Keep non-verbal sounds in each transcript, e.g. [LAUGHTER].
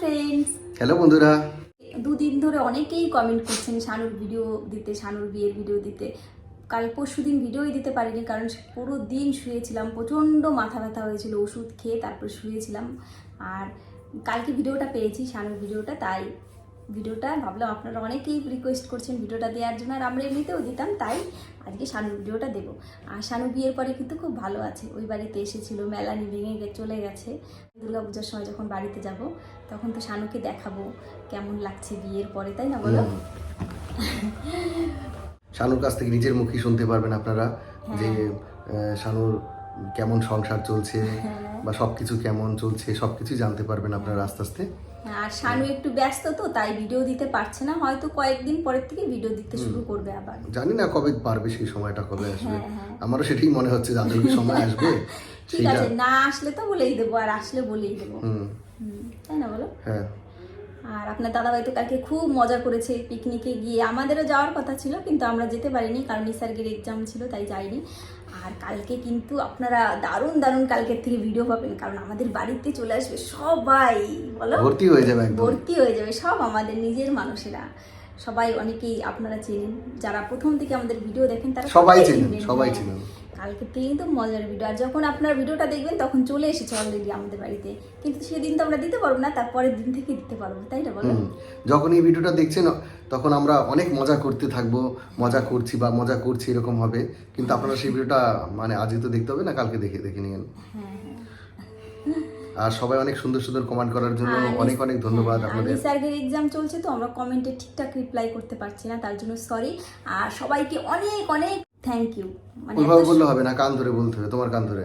Friends hello বন্ধুরা। দুদিন ধরে অনেকেই কমেন্ট করছেন শানুর ভিডিও দিতে শানুর বিয়ের ভিডিও দিতে। কাল পরশু দিন ভিডিওই দিতে পারিনি কারণ পুরো দিন শুয়েছিলাম প্রচণ্ড মাথা ব্যথা হয়েছিল ওষুধ খেয়ে তারপর শুয়েছিলাম। আর কালকে ভিডিওটা পেয়েছি শানুর ভিডিওটা তাই ভিডিওটা ভাবলাম আপনারা অনেকেই রিকোয়েস্ট করছেন ভিডিওটা দেওয়ার জন্য আর আমরা এমনিতেও দিতাম তাই আজকে শানুর ভিডিওটা দেবো। আর শানু বিয়ের পরে কিন্তু খুব ভালো আছে ওই বাড়িতে এসেছিল মেলানি ভেঙে চলে গেছে। দুর্গাপূজার সময় যখন বাড়িতে যাব তখন তো শানুকে দেখাবো কেমন লাগছে বিয়ের পরে তাই না বলো। শানুর কাছ থেকে নিজের মুখেই শুনতে পারবেন আপনারা যে আহ, শানুর কেমন সংসার চলছে। বা সবকিছু কেমন চলছে সবকিছু জানতে পারবেন আপনারা আস্তে আস্তে। আর শানু একটু ব্যস্ত তো তাই ভিডিও দিতে পারছে না। হয়তো কয়েকদিন পরের থেকে ভিডিও দিতে শুরু করবে আবার। জানি না কবে পারবে সেই সময়টা কবে আসবে। হ্যাঁ, হ্যাঁ। আমারও সেটাই মনে হচ্ছে যে কি সময় [LAUGHS] আসবে। ঠিক আছে না আসলে তো বলেই দেবো আর আসলে বলেই দেবো। তাই না বলো? হ্যাঁ। আর আপনার দাদাভাই তো কালকে খুব মজা করেছে পিকনিকে গিয়ে। আমাদেরও যাওয়ার কথা ছিল কিন্তু আমরা যেতে পারিনি কারণ নিসার্গের এক্সাম ছিল তাই যাইনি। আর কালকে কিন্তু আপনারা দারুণ দারুণ কালকের থেকে ভিডিও পাবেন কারণ আমাদের বাড়িতে চলে আসবে সবাই বলো। ভর্তি হয়ে যাবে ভর্তি হয়ে যাবে সব আমাদের নিজের মানুষেরা। সবাই অনেকেই আপনারা চেনেন যারা প্রথম থেকে আমাদের ভিডিও দেখেন তারা সবাই চেনেন, সবাই। চেনেন। কালকে কিন্তু মজার ভিডিও আর যখন আপনার ভিডিওটা দেখবেন তখন চলে এসেছে অলরেডি আমাদের বাড়িতে। কিন্তু সেদিন তো আমরা দিতে পারব না তারপরের দিন থেকে দিতে পারব তাই না বলো। যখন এই ভিডিওটা দেখছেন তখন আমরা অনেক মজা করতে থাকব মজা করছি বা মজা করছি এরকম হবে। কিন্তু আপনারা সেই ভিডিওটা মানে আজকে তো দেখতে হবে না কালকে দেখে দেখে নিন হ্যাঁ হ্যাঁ। আর সবাই অনেক সুন্দর সুন্দর কমেন্ট করার জন্য অনেক অনেক ধন্যবাদ আপনাদের। নিসার্গের এক্সাম চলছে তো আমরা কমেন্টে ঠিকঠাক রিপ্লাই করতে পারছি না তার জন্য সরি আর সবাইকে অনেক অনেক থ্যাংক ইউ মানে ওইভাবে বললে হবে না কান ধরে বলতে হবে তোমার কান ধরে।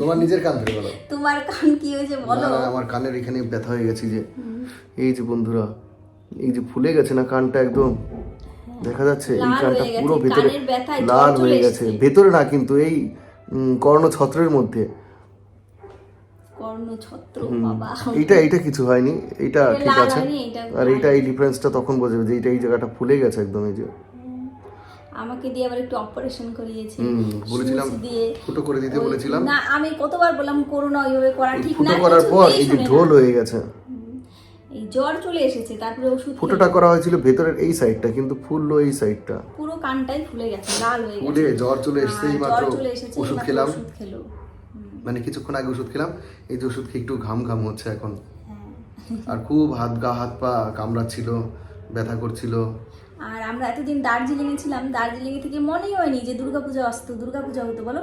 তোমার নিজের কান ধরে বলো। তোমার কান কি হয়েছে বলো? আমার কানের এখানে ব্যথা হয়ে গেছে যে এই যে বন্ধুরা এই যে ফুলে গেছে না কানটা একদম? দেখা যাচ্ছে এই কানটা পুরো ভেতরে লাল হয়ে গেছে। ভেতরে না কিন্তু এই কর্ণছত্রের মধ্যে। কর্ণ ছত্র বাবা। এইটা এইটা কিছু হয়নি এইটা এটা ঠিক আছে। আর এইটা এই ডিফারেন্সটা তখন বোঝাবে যে এইটা এই জায়গাটা ফুলে গেছে একদম এই যে। আমাকে দিয়ে আবার একটু অপারেশন করিয়েছে। বলেছিলাম দিয়ে। ফুটো করে দিতে বলেছিলাম। না আমি কতবার বললাম করো না ওইভাবে করা ঠিক না করার পর এই যে ঢোল হয়ে গেছে। এই জ্বর চলে এসেছে তারপরে ওষুধ ফুটোটা করা হয়েছিল ভেতরের এই সাইডটা কিন্তু ফুললো এই সাইডটা পুরো কানটাই ফুলে গেছে লাল হয়ে গেছে। ফুলে জ্বর চলে এসছে হ্যাঁ, মাত্র ওষুধ খেলাম। মানে কিছুক্ষণ আগে ওষুধ খেলাম এই যে ওষুধ খেয়ে একটু ঘাম ঘাম হচ্ছে এখন। হ্যাঁ। আর খুব হাত গা হাত পা কামড়াচ্ছিল ব্যথা করছিল। আর আমরা এতদিন দার্জিলিং এ ছিলাম দার্জিলিং এ থেকে মনেই হয়নি যে দুর্গাপূজা আসতো দুর্গাপূজা হতো বলো।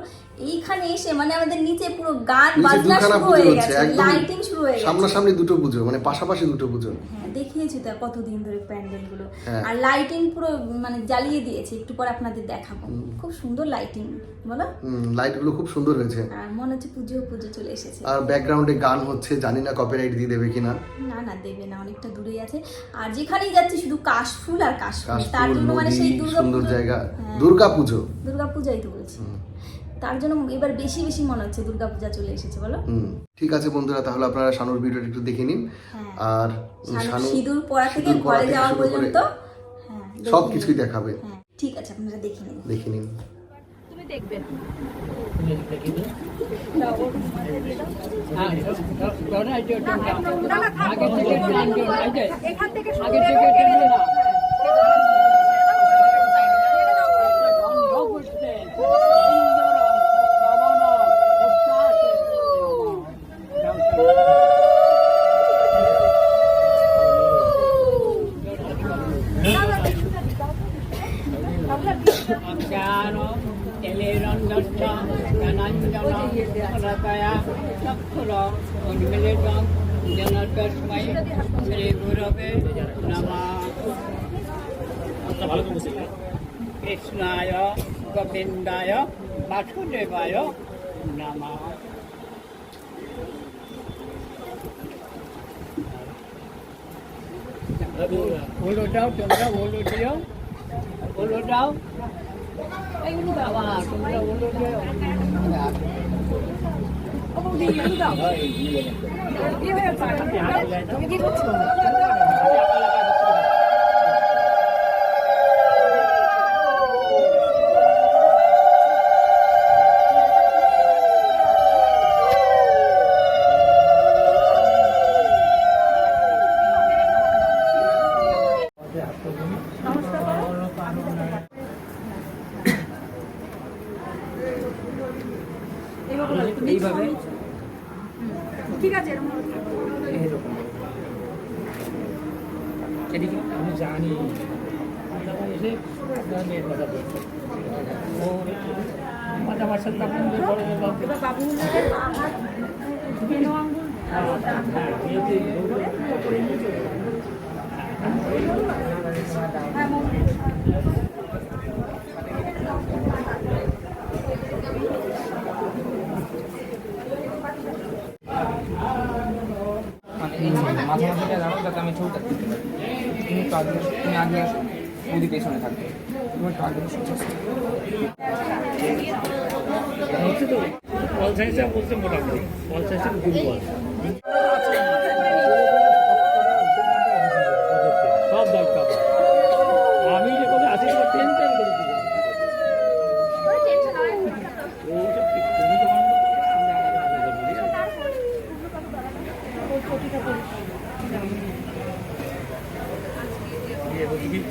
এইখানে এসে মানে আমাদের নিচে পুরো গান বাজনা শুরু হয়ে গেছে লাইটিং শুরু হয়ে গেছে। সামনাসামনি দুটো পুজো মানে পাশাপাশি দুটো পুজো। হ্যাঁ দেখিয়েছি তো কতদিন ধরে প্যান্ডেলগুলো হ্যাঁ। আর লাইটিং পুরো মানে জ্বালিয়ে দিয়েছে একটু পরে আপনাদের দেখাবো। খুব সুন্দর লাইটিং বলো। লাইটগুলো খুব সুন্দর হয়েছে। আর মনে হচ্ছে পুজো পুজো চলে এসেছে। আর ব্যাকগ্রাউন্ডে গান হচ্ছে জানি না কপিরাইট দিয়ে দেবে কিনা। না না দেবে না অনেকটা দূরেই আছে। আর যেখানেই যাচ্ছি শুধু কাশফুল আর কাশফুল। তার জন্য মানে সেই সুন্দর জায়গা হ্যাঁ, দুর্গা পুজো দুর্গা পূজাই তো বলছি তার জন্য এবার বেশি বেশি মনে হচ্ছে দুর্গা পূজা চলে এসেছে বলো হুম ঠিক আছে বন্ধুরা তাহলে আপনারা শানুর ভিডিওটা একটু দেখে নিন হ্যাঁ। আর শানু সিঁদুর পরা থেকে ঘরে যাওয়া পর্যন্ত হ্যাঁ সব কিছুই দেখাবে হ্যাঁ ঠিক আছে আপনারা দেখে নিন দেখে নিন তুমি দেখবে না এখান থেকে আগে থেকে জ্ঞানো তেলেরঞ্জস্য জ্ঞানাঞ্জনয়া চক্ষুর উন্মিলিতং যেন তস্मै শ্রীগুরবে নমঃ কৃষ্ণায় গোবিন্দায় বাসুদেবায় নমঃ। হলুদ দাও। তোমরা হলুদ দিও হলুদ দাও। এই বাবা দাও তুমি কি করছ এদিকে জানি। আপনারা এসে মেয়ের কথা বলছেন ও মাথা সাইডে মাথা মাথাটা যাতে আমি ছবিটা একটু আগে তুমি আগে আসো ওদি পেছনে থাকবে। তুমি একটু হচ্ছে তো অল সাইজটা বলছে মোটামুটি। অল সাইজটা দুর্বল 你。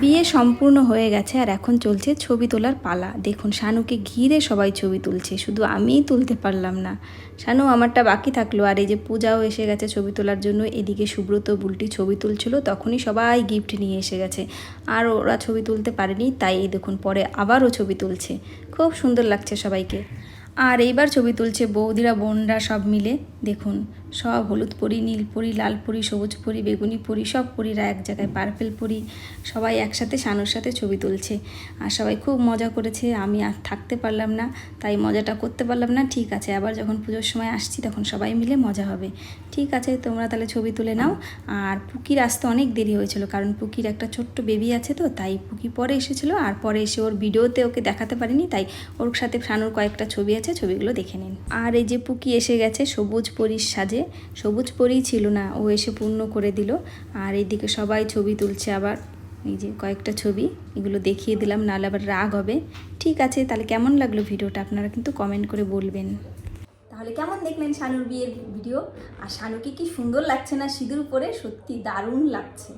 বিয়ে সম্পূর্ণ হয়ে গেছে আর এখন চলছে ছবি তোলার পালা। দেখুন, শানুকে ঘিরে সবাই ছবি তুলছে। শুধু আমিই তুলতে পারলাম না। শানু, আমারটা বাকি থাকল। আর এই যে পূজাও এসে গেছে ছবি তোলার জন্য। এদিকে সুব্রত বুলটি ছবি তুলছিল, তখনই সবাই গিফট নিয়ে এসে গেছে। আর ওরা ছবি তুলতে পারেনি, তাই এই দেখুন, পরে আবারও ছবি তুলছে। খুব সুন্দর লাগছে সবাইকে। আর এইবার ছবি তুলছে বৌদিরা, বোনরা সব মিলে। দেখুন সব হলুদ পরি, নীল পরি, লাল পরি, সবুজ পরি, বেগুনি পরি, সব পরিরা এক জায়গায় পার্পেল পরি। সবাই একসাথে শানুর সাথে ছবি তুলছে। আর সবাই খুব মজা করেছে। আমি আর থাকতে পারলাম না, তাই মজাটা করতে পারলাম না। ঠিক আছে, আবার যখন পুজোর সময় আসছি তখন সবাই মিলে মজা হবে। ঠিক আছে, তোমরা তাহলে ছবি তুলে নাও। আর পুকির আসতে অনেক দেরি হয়েছিল, কারণ পুকির একটা ছোট্ট বেবি আছে তো, তাই পুকি পরে এসেছিল। আর পরে এসে ওর ভিডিওতে ওকে দেখাতে পারিনি, তাই ওর সাথে শানুর কয়েকটা ছবি আছে, ছবিগুলো দেখে নিন। আর এই যে পুকি এসে গেছে সবুজ পরির সাজে। সবুজ পরেই ছিল না। ও এসে পূর্ণ করে দিল। আর এইদিকে সবাই ছবি তুলছে আবার। এই যে কয়েকটা ছবি, এগুলো দেখিয়ে দিলাম, নাহলে আবার রাগ হবে। ঠিক আছে, তাহলে কেমন লাগল ভিডিওটা? আপনারা কিন্তু কমেন্ট করে বলবেন। তাহলে কেমন দেখলেন শানুর বিয়ের ভিডিও? আর শানুকে কি সুন্দর লাগছে না? সিঁদুর পরে সত্যি দারুণ লাগছে।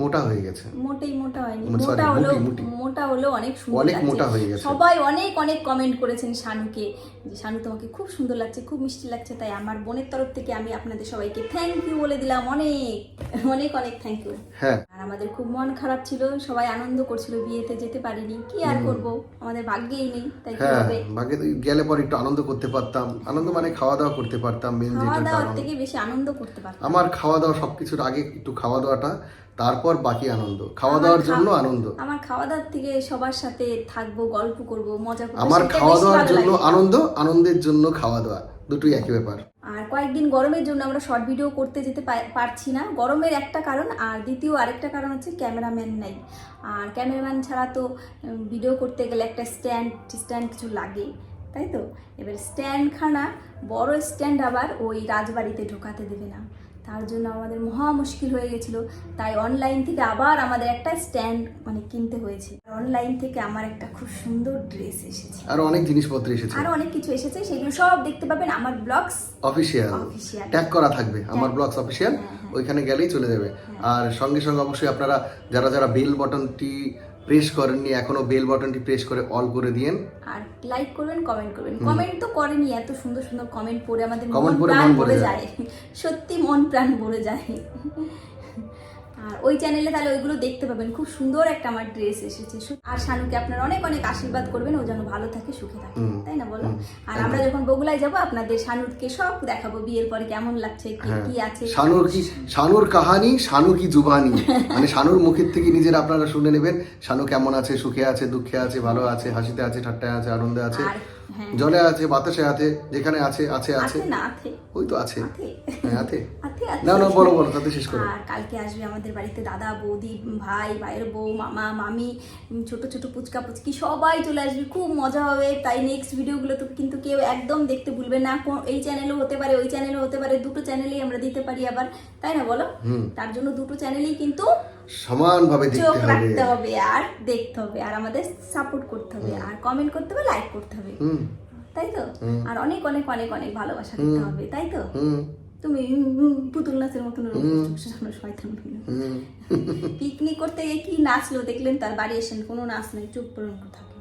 মোটা হয়ে গেছে। মোটেই মোটা হয়নি। মানে মোটা হলো মুটি, হলো অনেক সুন্দর অনেক মোটা হয়ে গেছে। সবাই অনেক অনেক কমেন্ট করেছেন শানুকে যে শানু তোমাকে খুব সুন্দর লাগছে খুব মিষ্টি লাগছে তাই আমার বোনের তরফ থেকে আমি আপনাদের সবাইকে থ্যাংক ইউ বলে দিলাম। অনেক অনেক অনেক থ্যাংক ইউ হ্যাঁ। আর আমাদের খুব মন খারাপ ছিল সবাই আনন্দ করছিল বিয়েতে যেতে পারিনি। কি আর করব? আমাদের ভাগ্যেই নেই তাই কি হ্যাঁ হবে বাকি তো গেলে পর একটু আনন্দ করতে পারতাম। আনন্দ মানে খাওয়া দাওয়া করতে পারতাম মেন যেটা থেকে বেশি আনন্দ করতে পারতাম। আমার খাওয়া দাওয়া সবকিছুর আগে একটু খাওয়া দাওয়াটা তারপর বাকি আনন্দ খাওয়া দাওয়ার জন্য আনন্দ। আমার খাওয়া দাওয়ার থেকে সবার সাথে থাকব গল্প করব মজা করব আমার খাওয়া দাওয়ার জন্য আনন্দ আনন্দের জন্য খাওয়া দাওয়া দুটোই একই ব্যাপার। আর কয়েকদিন গরমের জন্য আমরা শর্ট ভিডিও করতে যেতে পারছি না। গরমের একটা কারণ আর দ্বিতীয় আরেকটা কারণ হচ্ছে ক্যামেরাম্যান নাই। আর ক্যামেরাম্যান ছাড়া তো ভিডিও করতে গেলে একটা স্ট্যান্ড স্ট্যান্ড কিছু লাগে তাই তো? এবার স্ট্যান্ডখানা বড় স্ট্যান্ড আবার ওই রাজবাড়িতে ঢোকাতে দেবে না। তার জন্য আমাদের মহা মুশকিল হয়ে গেছিল। তাই অনলাইন থেকে আবার আমাদের একটা স্ট্যান্ড মানে কিনতে হয়েছে। অনলাইন থেকে আমার একটা খুব সুন্দর ড্রেস এসেছে। আর অনেক জিনিসপত্র এসেছে। আরও অনেক কিছু এসেছে সেগুলো সব দেখতে পাবেন আমার ব্লগস অফিসিয়াল ট্যাগ করা থাকবে আমার ব্লগস অফিসিয়াল হ্যাঁ, হ্যাঁ। ওইখানে গেলেই চলে যাবে। আর সঙ্গে সঙ্গে অবশ্যই আপনারা যারা যারা বেল বাটনটি প্রেস করেননি এখনও বেল বাটনটি প্রেস করে অল করে দিয়েন। আর লাইক করবেন কমেন্ট করবেন। কমেন্ট তো করেনি এত সুন্দর সুন্দর কমেন্ট পড়ে আমাদের মন প্রাণ ভরে। যায়। সত্যি মন প্রাণ ভরে যায়। আর ওই চ্যানেলে তাহলে ওইগুলো দেখতে পাবেন। খুব সুন্দর একটা আমার ড্রেস এসেছে। আর শানুকে আপনারা অনেক অনেক আশীর্বাদ করবেন ও যেন ভালো থাকে সুখে থাকে। তাই না বলো? আর আমরা যখন বগুলায় যাব আপনাদের শানুকে সব দেখাবো বিয়ের পরে কেমন লাগছে কি হ্যাঁ। কি আছে। শানুর কি শানুর কাহানি শানু কি জুবানি? মানে শানুর মুখের থেকে নিজের আপনারা শুনে নেবেন শানু কেমন আছে সুখে আছে দুঃখে আছে ভালো আছে হাসিতে আছে ঠাট্টায় আছে আনন্দে আছে। জলে আছে বাতাসে আছে যেখানে আছে আছে আছে ওই তো আছে। আছে। হ্যাঁ আছে। না না বলো বলো তাতে শেষ করো। কালকে আসবে আমাদের বাড়িতে দাদা বৌদি ভাই ভাইয়ের বউ মামা মামি ছোট ছোট পুচকা পুচকি সবাই চলে আসবে। খুব মজা হবে। তাই নেক্সট ভিডিওগুলো তো কিন্তু কেউ একদম দেখতে ভুলবে না। এই চ্যানেলও হতে পারে ওই চ্যানেলও হতে পারে। দুটো চ্যানেলেই আমরা দিতে পারি আবার। তাই না বলো? হুম। তার জন্য দুটো চ্যানেলেই কিন্তু সমানভাবে দেখতে হবে। রাখতে হবে আর দেখতে হবে আর আমাদের সাপোর্ট করতে হবে আর কমেন্ট করতে হবে লাইক করতে হবে। তাই তো? আর অনেক অনেক অনেক অনেক ভালোবাসা দিতে হবে তাই তো? তুমি পুতুল নাচের মতন সামনে শয়তান পিকনিক করতে গিয়ে কি নাচলো দেখলেন তার বাড়ি এসেন কোনো নাচ নেই চুপ করে থাকে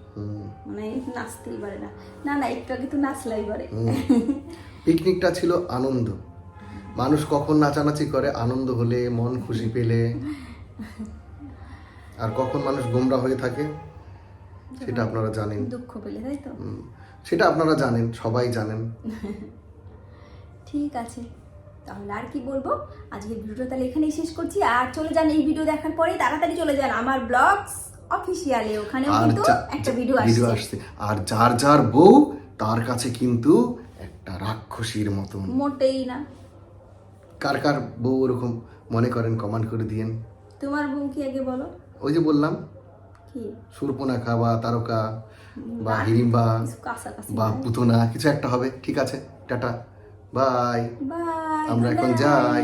মানে নাচতেই পারে না। না না একটু আগে তো নাচলাই পারে। পিকনিকটা ছিল আনন্দ। মানুষ কখন নাচানাচি করে আনন্দ হলে মন খুশি পেলে। আর কখন মানুষ গোমরা হয়ে থাকে সেটা আপনারা জানেন। দুঃখ পেলে তাই তো? সেটা আপনারা জানেন সবাই জানেন। ঠিক আছে তাহলে আর কি বলব? আজকে ভিডিওটা তাহলে এখানেই শেষ করছি। আর চলে যান এই ভিডিও দেখার পরে তাড়াতাড়ি চলে যান আমার ব্লগস অফিসিয়ালে। ওখানে কিন্তু একটা ভিডিও ভিডিও আসছে। আসছে আর যার যার বউ তার কাছে কিন্তু একটা রাক্ষসীর মতন। মোটেই না। কার কার বউ ওরকম মনে করেন কমান্ড করে দিয়েন। তোমার বউ কি আগে বলো? ওই যে বললাম কি? সুরপনাখা বা তারকা বা হিড়িম্বা বা পুতনা কিছু একটা হবে ঠিক আছে টাটা বাই। বাই আমরা এখন যাই।